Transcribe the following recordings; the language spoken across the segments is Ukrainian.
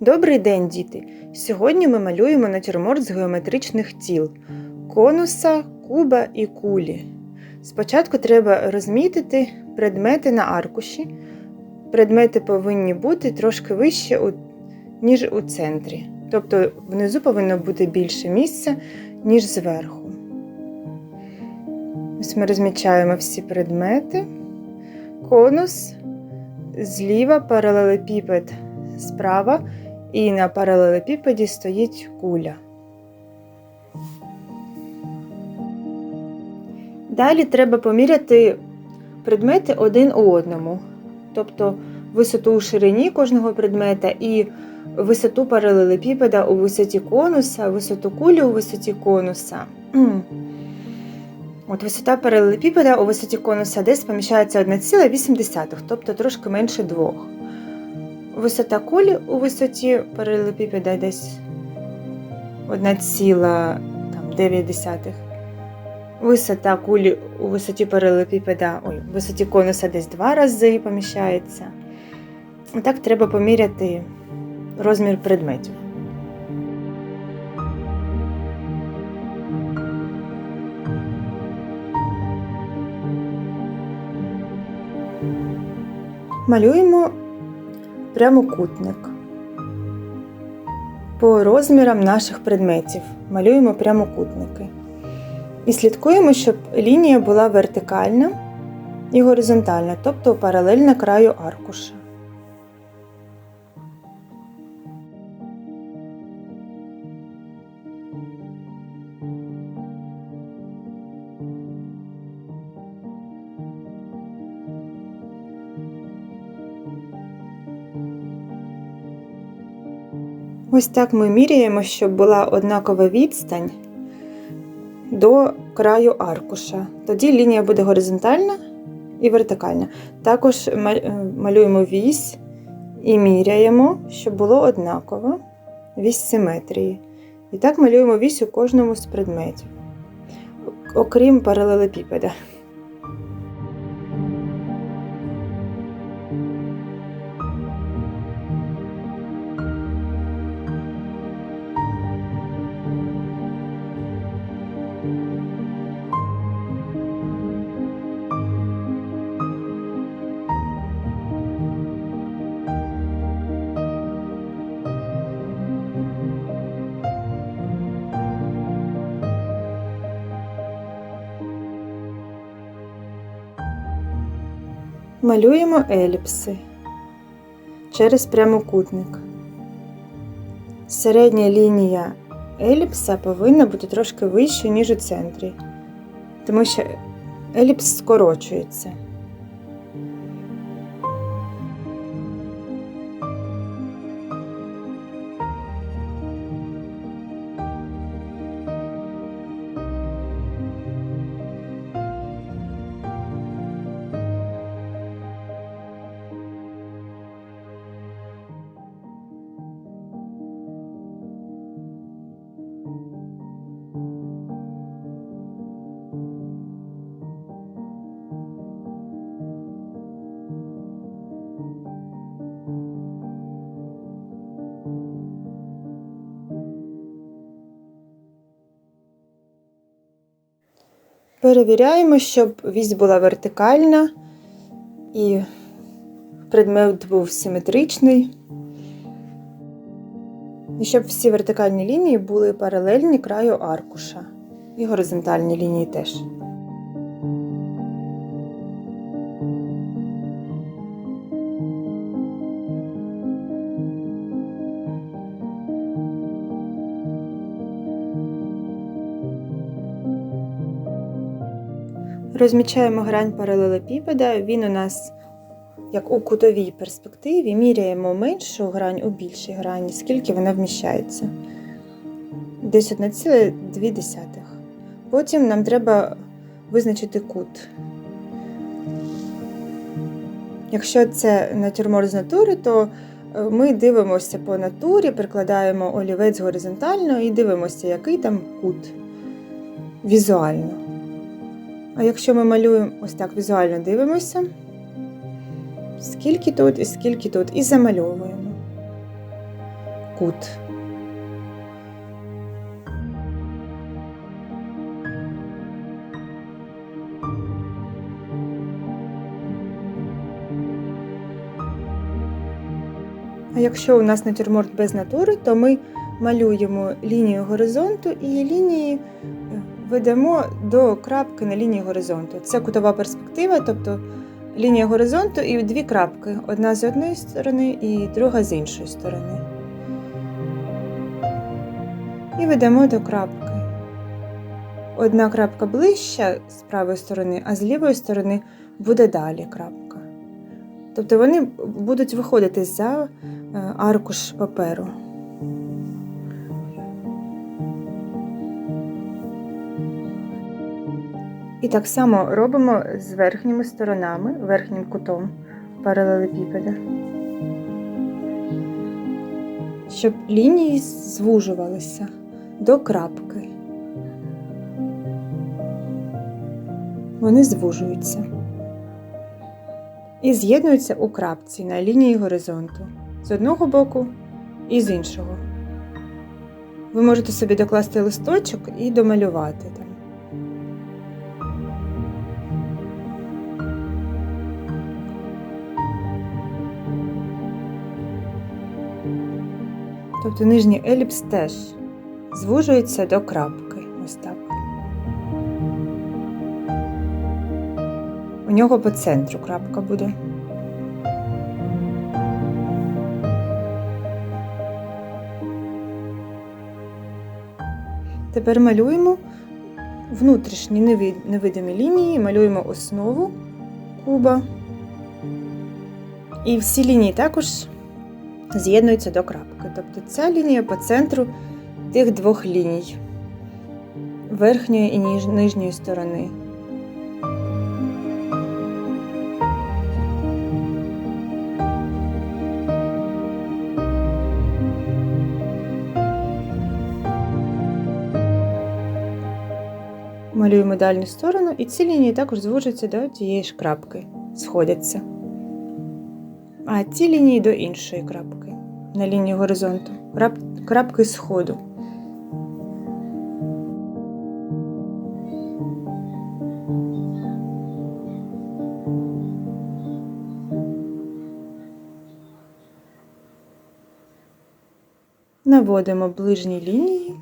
Добрий день, діти! Сьогодні ми малюємо натюрморт з геометричних тіл конуса, куба і кулі. Спочатку треба розмітити предмети на аркуші. Предмети повинні бути трошки вище, ніж у центрі. Тобто внизу повинно бути більше місця, ніж зверху. Ось ми розмічаємо всі предмети. Конус зліва паралелепіпед справа, і на паралелепіпеді стоїть куля. Далі треба поміряти предмети один у одному, тобто висоту у ширині кожного предмета і висоту паралелепіпеда у висоті конуса, висоту кулі у висоті конуса. От висота паралелепіпеда у висоті конуса десь поміщається 1,8, тобто трошки менше 2. Висота кулі у висоті паралелепіпеда десь 1,9. Висота кулі у висоті паралелепіпеда, ой, у висоті конуса десь 2 рази поміщається. І так треба поміряти розмір предметів. Малюємо прямокутник. По розмірам наших предметів малюємо прямокутники. І слідкуємо, щоб лінія була вертикальна і горизонтальна, тобто паралельна краю аркуша. Ось так ми міряємо, щоб була однакова відстань до краю аркуша. Тоді лінія буде горизонтальна і вертикальна. Також е, малюємо вісь і міряємо, щоб було однаково вісь симетрії. І так малюємо вісь у кожному з предметів, окрім паралелепіпеда. Малюємо еліпси через прямокутник. Середня лінія еліпса повинна бути трошки вищою, ніж у центрі, тому що еліпс скорочується. Перевіряємо, щоб вісь була вертикальна і предмет був симетричний. І щоб всі вертикальні лінії були паралельні краю аркуша. І горизонтальні лінії теж. Розмічаємо грань паралелепіпеда. Він у нас, як у кутовій перспективі, міряємо меншу грань у більшій грані, скільки вона вміщається. Десь 1,2. Потім нам треба визначити кут. Якщо це натюрморт з натури, то е, ми дивимося по натурі, прикладаємо олівець горизонтально і дивимося, який там кут візуально. А якщо ми малюємо ось так візуально дивимося, скільки тут і скільки тут, і замальовуємо. кут. А якщо у нас натюрморт без натури, то ми малюємо лінію горизонту і лінії ведемо до крапки на лінії горизонту. Це кутова перспектива, тобто лінія горизонту і дві крапки: одна з однієї сторони і друга з іншої сторони. І ведемо до крапки. Одна крапка ближча з правої сторони, а з лівої сторони буде далі крапка. Тобто вони будуть виходити за е, аркуш паперу. І так само робимо з верхніми сторонами, верхнім кутом паралелепіпеда. Щоб лінії звужувалися до крапки. Вони звужуються і з'єднуються у крапці на лінії горизонту з одного боку і з іншого. Ви можете собі докласти листочок і домалювати там. Тобто нижній еліпс теж звужується до крапки. Ось так. У нього по центру крапка буде. Тепер малюємо внутрішні невидимі лінії, малюємо основу куба. І всі лінії також з'єднуються до крапки. Тобто ця лінія по центру тих двох ліній верхньої і нижньої сторони. Малюємо дальню сторону, і ці лінії також звужуються до тієї ж крапки, сходяться. А ці лінії до іншої крапки на лінії горизонту, крап- крапки сходу. Наводимо ближні лінії.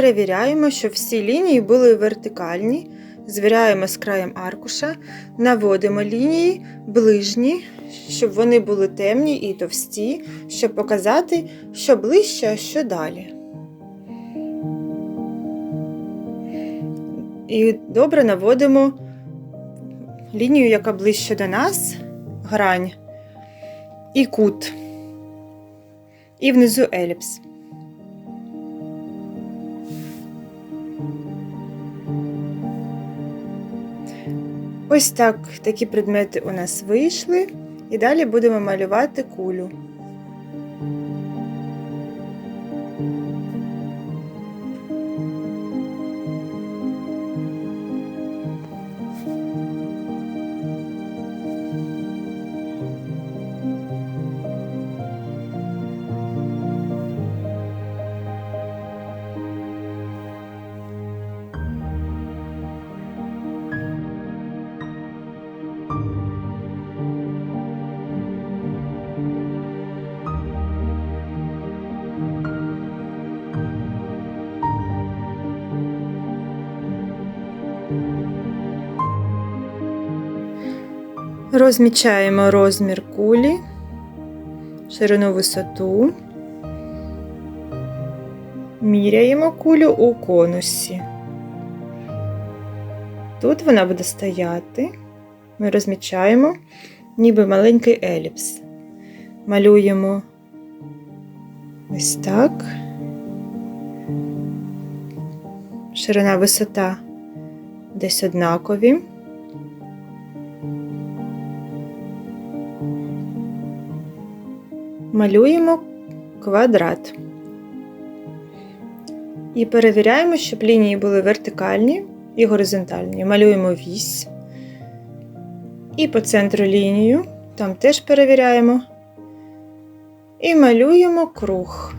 Перевіряємо, щоб всі лінії були вертикальні. Звіряємо з краєм аркуша, наводимо лінії ближні, щоб вони були темні і товсті, щоб показати, що ближче, а що далі. І добре наводимо лінію, яка ближче до нас, грань, і кут, і внизу еліпс. Ось так такі предмети у нас вийшли. І далі будемо малювати кулю. Розмічаємо розмір кулі, ширину висоту. Міряємо кулю у конусі. Тут вона буде стояти. Ми розмічаємо, ніби маленький еліпс. Малюємо ось так. Ширина висота десь однакові. Малюємо квадрат. І перевіряємо, щоб лінії були вертикальні і горизонтальні. Малюємо вісь І по центру лінію, там теж перевіряємо. І малюємо круг.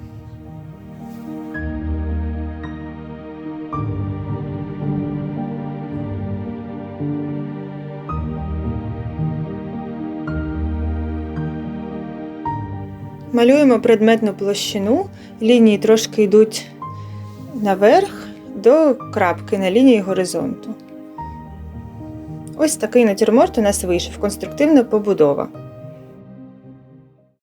Малюємо предметну площину, лінії трошки йдуть наверх до крапки на лінії горизонту. Ось такий натюрморт у нас вийшов конструктивна побудова.